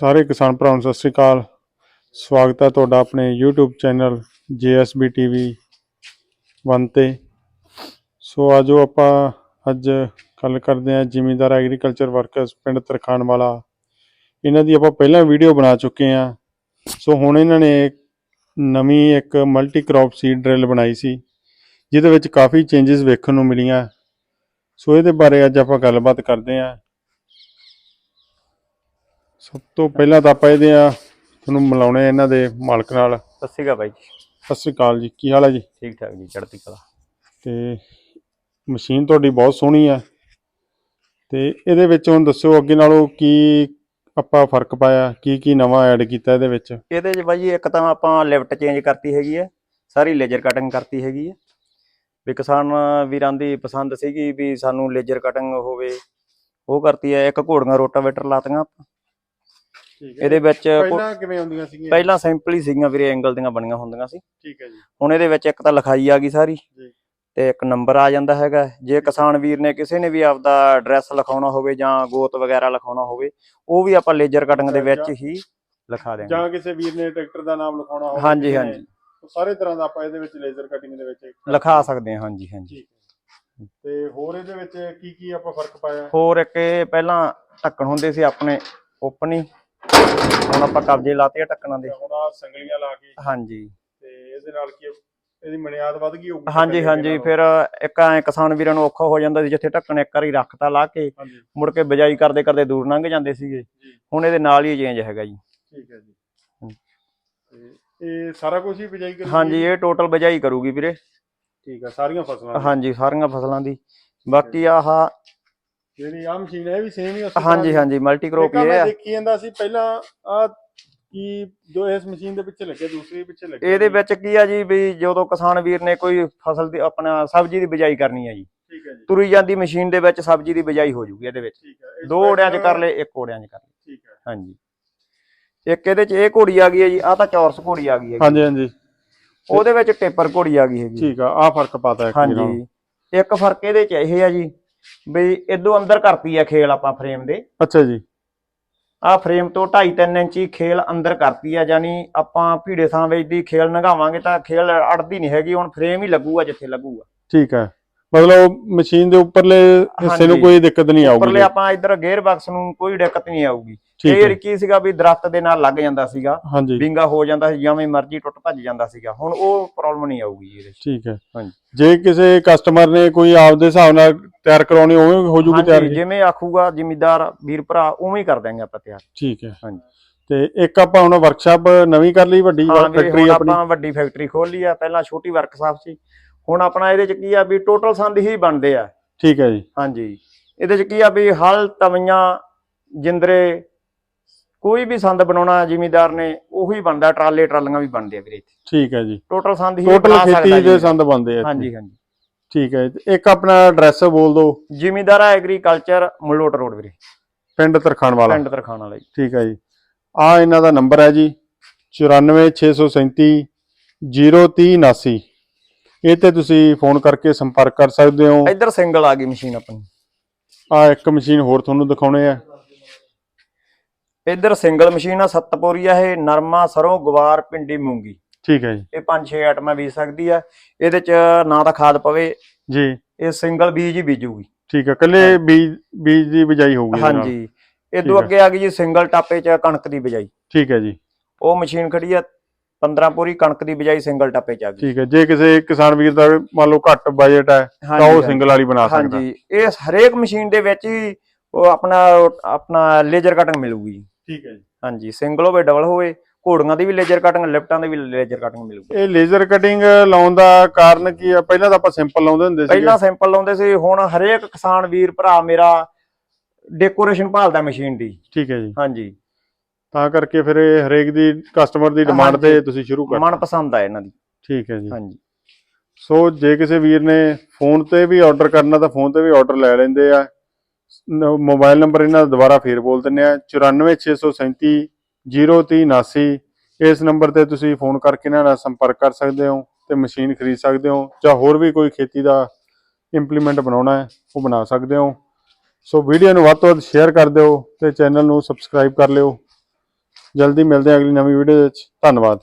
ਸਾਰੇ ਕਿਸਾਨ ਭਰਾਵਾਂ ਨੂੰ ਸਤਿ ਸ੍ਰੀ ਅਕਾਲ। ਸਵਾਗਤ ਹੈ ਤੁਹਾਡਾ ਆਪਣੇ YouTube ਚੈਨਲ JSB TV 1 ਤੇ। ਸੋ ਆਜੋ ਆਪਾਂ ਅੱਜ ਗੱਲ ਕਰਦੇ ਹਾਂ ਜ਼ਿਮੀਂਦਾਰ ਐਗਰੀਕਲਚਰ ਵਰਕਰਸ ਪਿੰਡ ਤਰਖਾਣ ਵਾਲਾ। ਇਹਨਾਂ ਦੀ ਆਪਾਂ ਪਹਿਲਾਂ ਵੀਡੀਓ ਬਣਾ ਚੁੱਕੇ ਹਾਂ। ਸੋ ਹੁਣ ਇਹਨਾਂ ਨੇ ਨਵੀਂ ਇੱਕ ਮਲਟੀ ਕ੍ਰੌਪ ਸੀਡ ਡਰਿਲ ਬਣਾਈ ਸੀ, ਜਿਹਦੇ ਵਿੱਚ ਕਾਫੀ ਚੇਂਜਸ ਵੇਖਣ ਨੂੰ ਮਿਲੀਆਂ। ਸੋ ਇਹਦੇ ਬਾਰੇ ਅੱਜ ਆਪਾਂ ਗੱਲਬਾਤ ਕਰਦੇ ਹਾਂ। ਸਭ ਤੋਂ ਪਹਿਲਾਂ ਤਾਂ ਆਪਾਂ ਇਹਦੇ ਆ ਤੁਹਾਨੂੰ ਮਿਲਾਉਣੇ ਆ ਇਹਨਾਂ ਦੇ ਮਾਲਕ ਨਾਲ। ਸਤਿ ਸ਼੍ਰੀ ਅਕਾਲ ਬਾਈ ਜੀ। ਸਤਿ ਸ੍ਰੀ ਅਕਾਲ ਜੀ ਕੀ ਹਾਲ ਹੈ ਜੀ? ਠੀਕ ਠਾਕ ਜੀ ਚੜ੍ਹਦੀ ਕਲਾ। ਤੇ ਮਸ਼ੀਨ ਤੁਹਾਡੀ ਬਹੁਤ ਸੋਹਣੀ ਆ। ਤੇ ਇਹਦੇ ਵਿੱਚ ਹੁਣ ਦੱਸੋ ਅੱਗੇ ਨਾਲੋਂ ਕੀ ਆਪਾਂ ਫ਼ਰਕ ਪਾਇਆ ਕੀ ਕੀ ਨਵਾਂ ਐਡ ਕੀਤਾ ਇਹਦੇ ਵਿੱਚ? ਇਹਦੇ 'ਚ ਬਾਈ ਜੀ ਇੱਕ ਤਾਂ ਆਪਾਂ ਲਿਫਟ ਚੇਂਜ ਕਰਤੀ ਹੈਗੀ ਹੈ ਸਾਰੀ ਲੇਜ਼ਰ ਕਟਿੰਗ ਕਰਤੀ ਹੈਗੀ ਹੈ ਵੀ ਕਿਸਾਨ ਵੀਰਾਂ ਦੀ ਪਸੰਦ ਸੀਗੀ ਵੀ ਸਾਨੂੰ ਲੇਜ਼ਰ ਕਟਿੰਗ ਹੋਵੇ ਉਹ ਕਰਤੀ ਹੈ ਇੱਕ ਘੋੜੀਆਂ ਰੋਟਾਵੇਟਰ ਲਾਤੀਆਂ ਇਹਦੇ ਵਿੱਚ ਪਹਿਲਾਂ ਕਿਵੇਂ ਹੁੰਦੀਆਂ ਸੀਗੀਆਂ? ਪਹਿਲਾਂ ਸਿੰਪਲ ਹੀ ਸੀਗੀਆਂ ਵੀਰੇ ਐਂਗਲ ਦੀਆਂ ਬਣੀਆਂ ਹੁੰਦੀਆਂ ਸੀ। ਠੀਕ ਹੈ ਜੀ। ਹੁਣ ਇਹਦੇ ਵਿੱਚ ਇੱਕ ਤਾਂ ਲਿਖਾਈ ਆ ਗਈ ਸਾਰੀ ਜੀ। ਤੇ ਇੱਕ ਨੰਬਰ ਆ ਜਾਂਦਾ ਹੈਗਾ। ਜੇ ਕਿਸਾਨ ਵੀਰ ਨੇ ਕਿਸੇ ਨੇ ਵੀ ਆਪਦਾ ਐਡਰੈਸ ਲਿਖਾਉਣਾ ਹੋਵੇ ਜਾਂ ਗੋਤ ਵਗੈਰਾ ਲਿਖਾਉਣਾ ਹੋਵੇ ਉਹ ਵੀ ਆਪਾਂ ਲੇਜ਼ਰ ਕਟਿੰਗ ਦੇ ਵਿੱਚ ਹੀ ਲਿਖਾ ਦਿਆਂਗੇ ਜਾਂ ਕਿਸੇ ਵੀਰ ਨੇ ਟਰੈਕਟਰ ਦਾ ਨਾਮ ਲਿਖਾਉਣਾ ਹੋਵੇ ਹਾਂਜੀ ਹਾਂਜੀ। ਸਾਰੇ ਤਰ੍ਹਾਂ ਦਾ ਆਪਾਂ ਇਹਦੇ ਵਿੱਚ ਲੇਜ਼ਰ ਕਟਿੰਗ ਦੇ ਵਿੱਚ ਲਿਖਾ ਸਕਦੇ ਹਾਂ। ਹਾਂਜੀ ਹਾਂਜੀ। ਤੇ ਹੋਰ ਇਹਦੇ ਵਿੱਚ ਕੀ ਕੀ ਆਪਾਂ ਫ਼ਰਕ ਪਾਇਆ? ਹੋਰ ਇੱਕ ਇਹ ਪਹਿਲਾਂ ਢੱਕਣ ਹੁੰਦੇ ਸੀ ਆਪਣੇ ਓਪਨ ਹੀ। ਹੁਣ ਆਪਾਂ ਕਬਜੇ ਲਾਤੇ ਆ ਢੱਕਣਾਂ ਦੇ। ਹੁਣ ਆ ਸੰਗਲੀਆਂ ਲਾ ਕੇ ਹਾਂਜੀ। ਤੇ ਇਹਦੇ ਨਾਲ ਕੀ ਆ, ਇਹਦੀ ਮਨਿਆਦ ਵੱਧ ਗਈ ਹੋਊਗੀ ਹਾਂਜੀ ਹਾਂਜੀ। ਫਿਰ ਇੱਕ ਐ ਕਿਸਾਨ ਵੀਰਾਂ ਨੂੰ ਔਖਾ ਹੋ ਜਾਂਦਾ ਸੀ ਜਿੱਥੇ ਢੱਕਣ ਇੱਕ ਵਾਰੀ ਰੱਖਤਾ ਲਾ ਕੇ ਮੁੜ ਕੇ ਬਜਾਈ ਕਰਦੇ ਕਰਦੇ ਦੂਰ ਲੰਘ ਜਾਂਦੇ ਸੀਗੇ। ਹੁਣ ਇਹਦੇ ਨਾਲ ਹੀ ਚੇਂਜ ਹੈਗਾ ਜੀ। ਠੀਕ ਹੈ ਜੀ। ਇਹ ਸਾਰਾ ਕੁਝ ਹੀ ਬਿਜਾਈ ਕਰੀ ਹਾਂਜੀ ਇਹ ਟੋਟਲ ਬਜਾਈ ਕਰੂਗੀ ਵੀਰੇ। ਠੀਕ ਹੈ ਸਾਰੀਆਂ ਫਸਲਾਂ। ਹਾਂਜੀ ਸਾਰੀਆਂ ਫਸਲਾਂ ਦੀ। ਬਾਕੀ ਆਹ ਜਿਹੜੀ ਆ ਮਸ਼ੀਨ ਹੈ ਇਹ ਵੀ ਸੇਮ ਹੀ ਉਸੇ ਤਰ੍ਹਾਂ ਹਾਂਜੀ ਦੀ? ਹਾਂਜੀ ਮਲਟੀ ਕ੍ਰੋਪ ਇੱਕ ਮੈਂ ਆ ਦੇਖੀ ਜਾਂਦਾ ਸੀ ਪਹਿਲਾਂ ਆ ਕੀ ਜੋ ਇਸ ਮਸ਼ੀਨ ਦੇ ਪਿੱਛੇ ਲੱਗੇ ਦੂਸਰੀ ਪਿੱਛੇ ਲੱਗੇ ਇਹਦੇ। ਵਿੱਚ ਕੀ ਆ ਜੀ ਵੀ ਜਦੋਂ ਕਿਸਾਨ ਵੀਰ ਨੇ ਕੋਈ ਫਸਲ ਦੀ ਆਪਣਾ ਸਬਜ਼ੀ ਦੀ ਬਜਾਈ ਕਰਨੀ ਆ ਜੀ ਠੀਕ ਹੈ ਜੀ। ਤੁਰੀ ਜਾਂਦੀ ਮਸ਼ੀਨ ਦੇ ਵਿੱਚ ਸਬਜ਼ੀ ਦੀ ਬਜਾਈ ਹੋ ਜੂਗੀ ਇਹਦੇ ਵਿੱਚ। ਠੀਕ ਹੈ ਦੋ ਓੜਿਆਂ 'ਚ ਕਰ ਲਏ ਇੱਕ ਓੜਿਆਂ 'ਚ ਕਰ ਲਏ। ਠੀਕ ਹੈ। ਹਾਂਜੀ। ਇੱਕ ਇਹਦੇ 'ਚ ਇਹ ਘੋੜੀ ਆ ਗਈ ਹੈ ਜੀ ਆਹ ਤਾਂ ਚੌਰਸ ਘੋੜੀ ਆ ਗਈ ਹੈ। ਹਾਂਜੀ ਹਾਂਜੀ। ਉਹਦੇ ਵਿੱਚ ਟੇਪਰ ਘੋੜੀ ਆ ਗਈ ਹੈਗੀ। ਠੀਕ ਆ ਆ ਫ਼ਰਕ ਪਾਤਾ ਇੱਕ ਜਿਹੜਾ। ਹਾਂਜੀ। ਇੱਕ ਫ਼ਰਕ ਇਹਦੇ 'ਚ ਇਹ ਆ ਜੀ ਵੀ ਇਦੋਂ ਅੰਦਰ ਕਰਤੀ ਆ ਖੇਲ ਆਪਾਂ ਫਰੇਮ ਦੇ। ਅੱਛਾ ਜੀ। ਆ ਫਰੇਮ ਤੋਂ 2.5 3 ਇੰਚੀ ਖੇਲ ਅੰਦਰ ਕਰਤੀ ਆ ਯਾਨੀ ਆਪਾਂ ਭੀੜੇ ਥਾਂ ਵਿੱਚ ਦੀ ਖੇਲ ਨਗਾਵਾਂਗੇ ਤਾਂ ਖੇਲ ਅੜਦੀ ਨਹੀਂ ਹੈਗੀ ਹੁਣ ਫਰੇਮ ਹੀ ਲੱਗੂਗਾ ਜਿੱਥੇ ਲੱਗੂਗਾ। ਠੀਕ ਹੈ। ਮਤਲਬ ਮਸ਼ੀਨ ਦੇ ਉੱਪਰਲੇ ਹਿੱਸੇ ਨੂੰ। ਕੋਈ ਦਿੱਕਤ ਨਹੀਂ ਆਊਗੀ ਉੱਪਰਲੇ ਆਪਾਂ ਇੱਧਰ ਗੇਅਰ ਬਾਕਸ ਨੂੰ ਕੋਈ ਦਿੱਕਤ ਨਹੀਂ ਆਊਗੀ। ਇਹ ਕੀ ਸੀਗਾ ਵੀ ਦਰਖਤ ਦੇ ਨਾਲ ਲੱਗ ਜਾਂਦਾ ਸੀਗਾ ਵਿੰਗਾ ਹੋ ਜਾਂਦਾ ਸੀ ਜਿਵੇਂ ਮਰਜ਼ੀ ਟੁੱਟ ਭੱਜ ਜਾਂਦਾ ਸੀਗਾ ਹੁਣ ਉਹ ਪ੍ਰੋਬਲਮ ਨਹੀਂ ਆਊਗੀ ਇਹਦੇ ਠੀਕ ਹੈ। ਹਾਂਜੀ। ਜੇ ਕਿਸੇ ਕਸਟਮਰ ਨੇ ਕੋਈ ਆਪਦੇ ਹਿਸਾਬ ਨਾਲ ਤਿਆਰ ਕਰਾਉਣੀ ਉਵੇਂ ਹੋ ਜੂਗੀ ਤਿਆਰ ਹਾਂਜੀ ਜਿਵੇਂ ਆਖੂਗਾ ਜ਼ਿਮੀਦਾਰ ਵੀਰ ਭਰਾ ਉਵੇਂ ਹੀ ਕਰ ਦਾਂਗੇ ਆਪਾਂ ਤਿਆਰ। ਠੀਕ ਹੈ। ਹਾਂਜੀ। ਤੇ ਇੱਕ ਆਪਾਂ ਹੁਣ ਵਰਕਸ਼ਾਪ ਨਵੀਂ ਕਰ ਲਈ ਵੱਡੀ ਹਾਂ ਵੀਰੇ ਫੈਕਟਰੀ ਹੁਣ ਆਪਣੀ। ਆਪਾਂ ਵੱਡੀ ਫੈਕਟਰੀ ਖੋਲ ਲਈ ਆ ਪਹਿਲਾਂ ਛੋਟੀ ਵਰਕਸ਼ਾਪ ਸੀ। ਹੁਣ ਆਪਣਾ ਇਹਦੇ 'ਚ ਕੀ ਆ ਵੀ ਟੋਟਲ ਸੰਦ ਹੀ ਬਣਦੇ ਆ। ਠੀਕ ਹੈ ਜੀ। ਹਾਂਜੀ। ਇਹਦੇ 'ਚ ਕੀ ਆ ਵੀ ਹਲ ਤਵੀਆਂ ਜਿੰਦਰੇ ਕੋਈ ਵੀ ਸੰਦ ਬਣਾਉਣਾ ਜ਼ਿਮੀਦਾਰ ਨੇ ਉਹੀ ਬਣਦਾ ਟਰਾਲੇ ਟਰਾਲੀਆਂ ਵੀ ਬਣਦੇ ਆ ਵੀਰੇ ਇੱਥੇ। ਠੀਕ ਹੈ ਜੀ। ਟੋਟਲ ਸੰਦ ਹੀ ਟੋਟਲ ਬਣਾ ਸਕਦਾ ਖੇਤੀ ਦੇ ਜ਼ਿਮੀਂਦਾਰ। ਸੰਦ ਬੰਦੇ ਆ ਇੱਥੇ। ਹਾਂਜੀ ਹਾਂਜੀ। ਠੀਕ ਹੈ ਇੱਕ ਆਪਣਾ ਐਡਰੈਸ ਬੋਲ ਦਿਓ। ਜ਼ਿਮੀਦਾਰਾ ਐਗਰੀਕਲਚਰ ਮਲੋਟ ਰੋਡ ਵੀਰੇ। ਪਿੰਡ ਤਰਖਾਣ ਵਾਲਾ। ਪਿੰਡ ਤਰਖਾਣ ਵਾਲਾ ਜੀ। ਠੀਕ ਹੈ ਜੀ। ਆ ਇਹਨਾਂ ਦਾ ਨੰਬਰ ਹੈ ਜੀ 94637 03079 ਇਹ ਤੇ ਤੁਸੀਂ ਫੋਨ ਕਰਕੇ ਸੰਪਰਕ ਕਰ ਸਕਦੇ ਹੋ। ਇੱਧਰ ਸਿੰਗਲ ਆ ਗਈ ਮਸ਼ੀਨ ਆਪਣੀ। ਆ ਇੱਕ ਮਸ਼ੀਨ ਹੋਰ ਤੁਹਾਨੂੰ ਦਿਖਾਉਣੇ ਆ। ਇੱਧਰ ਸਿੰਗਲ ਮਸ਼ੀਨ ਆ ਸੱਤਪੋਰੀ ਆ ਇਹ ਨਰਮਾ ਸਰੋਂ ਗਵਾਰ ਪਿੰਡੀ ਮੂੰਗੀ। ਠੀਕ ਹੈ ਜੀ। ਇਹ 5-6 ਆਈਟਮਾਂ ਬੀਜ ਸਕਦੀ ਆ। ਇਹਦੇ ਚ ਨਾ ਤਾਂ ਖਾਦ ਪਵੇ। ਜੀ। ਇਹ ਸਿੰਗਲ ਬੀਜ ਹੀ ਬੀਜੂਗੀ। ਠੀਕ ਹੈ ਕੱਲੇ ਬੀਜ ਬੀਜ ਦੀ ਬਿਜਾਈ ਹੋਊਗੀ। ਹਾਂਜੀ। ਇਦੋਂ। ਅੱਗੇ ਆ ਗਈ ਜੀ ਸਿੰਗਲ ਟਾਪੇ ਚ ਕਣਕ ਦੀ ਬਿਜਾਈ। ਠੀਕ ਹੈ ਜੀ। ਉਹ ਮਸ਼ੀਨ ਖੜੀ ਆ 15 ਪੂਰੀ ਕਣਕ ਦੀ ਬਿਜਾਈ ਸਿੰਗਲ ਟਾਪੇ ਚ ਆ ਗਈ। ਠੀਕ ਹੈ ਜੇ ਕਿਸੇ ਕਿਸਾਨ ਵੀਰ ਦਾ ਮੰਨ ਲਓ ਘੱਟ ਬਜਟ ਹੈ ਤਾਂ ਉਹ ਸਿੰਗਲ ਵਾਲੀ ਬਣਾ ਸਕਦਾ। ਹਾਂਜੀ। ਇਹ ਹਰੇਕ ਮਸ਼ੀਨ ਦੇ ਵਿੱਚ ਹੀ ਉਹ ਆਪਣਾ ਆਪਣਾ ਲੇਜ਼ਰ ਕਟਿੰਗ ਮਿਲੂਗੀ। ਠੀਕ ਹੈ ਜੀ। ਹਾਂਜੀ। ਸਿੰਗਲ ਹੋਵੇ ਡਬਲ ਹੋਵੇ ਘੋੜੀਆਂ ਦੀ ਵੀ ਲੇਜ਼ਰ ਕਟਿੰਗ ਲਿਫਟਾਂ ਦੀ ਵੀ ਲੇਜ਼ਰ ਕਟਿੰਗ ਮਿਲੂਗੀ। ਇਹ ਲੇਜ਼ਰ ਕਟਿੰਗ ਲਾਉਣ ਦਾ ਕਾਰਨ ਕੀ ਆ? ਪਹਿਲਾਂ ਤਾਂ ਆਪਾਂ ਸਿੰਪਲ ਲਾਉਂਦੇ ਹੁੰਦੇ ਸੀ ਪਹਿਲਾਂ ਸਿੰਪਲ ਲਾਉਂਦੇ ਸੀ ਹੁਣ ਹਰੇਕ ਕਿਸਾਨ ਵੀਰ ਭਰਾ ਮੇਰਾ ਡੈਕੋਰੇਸ਼ਨ ਭਾਲਦਾ ਮਸ਼ੀਨ ਦੀ। ਠੀਕ ਹੈ ਜੀ। ਹਾਂਜੀ। ਤਾਂ ਕਰਕੇ ਫਿਰ ਇਹ ਹਰੇਕ ਦੀ ਕਸਟਮਰ ਦੀ ਡਿਮਾਂਡ ਤੇ। ਤੁਸੀਂ ਸ਼ੁਰੂ ਕਰ ਮਨ ਪਸੰਦ ਆ ਇਹਨਾਂ ਦੀ। ਠੀਕ ਹੈ ਜੀ। ਹਾਂਜੀ। ਸੋ ਜੇ ਕਿਸੇ ਵੀਰ ਨੇ ਫੋਨ ਤੇ ਵੀ ਆਰਡਰ ਕਰਨਾ ਤਾਂ ਫੋਨ ਤੇ ਵੀ ਆਰਡਰ ਲੈ ਲੈਂਦੇ ਆ। ਮੋਬਾਈਲ ਨੰਬਰ ਇਹਨਾਂ ਦਾ ਦੁਬਾਰਾ ਫੇਰ ਬੋਲ ਦਿੰਨੇ ਆ। 94637 03079 ਇਸ ਨੰਬਰ ਤੇ ਤੁਸੀਂ ਫੋਨ ਕਰਕੇ ਇਹਨਾਂ ਨਾਲ ਸੰਪਰਕ ਕਰ ਸਕਦੇ ਹੋ ਤੇ ਮਸ਼ੀਨ ਖਰੀਦ ਸਕਦੇ ਹੋ ਜਾਂ ਹੋਰ ਵੀ ਕੋਈ ਖੇਤੀ ਦਾ ਇੰਪਲੀਮੈਂਟ ਬਣਾਉਣਾ ਹੈ, ਉਹ ਬਣਾ ਸਕਦੇ ਹੋ। ਸੋ ਵੀਡੀਓ ਨੂੰ ਵੱਧ ਤੋਂ ਵੱਧ ਸ਼ੇਅਰ ਕਰ ਦਿਓ ਤੇ ਚੈਨਲ ਨੂੰ ਸਬਸਕ੍ਰਾਈਬ ਕਰ ਲਿਓ। ਜਲਦੀ ਮਿਲਦੇ ਹਾਂ ਅਗਲੀ ਨਵੀਂ ਵੀਡੀਓ ਵਿੱਚ। ਧੰਨਵਾਦ।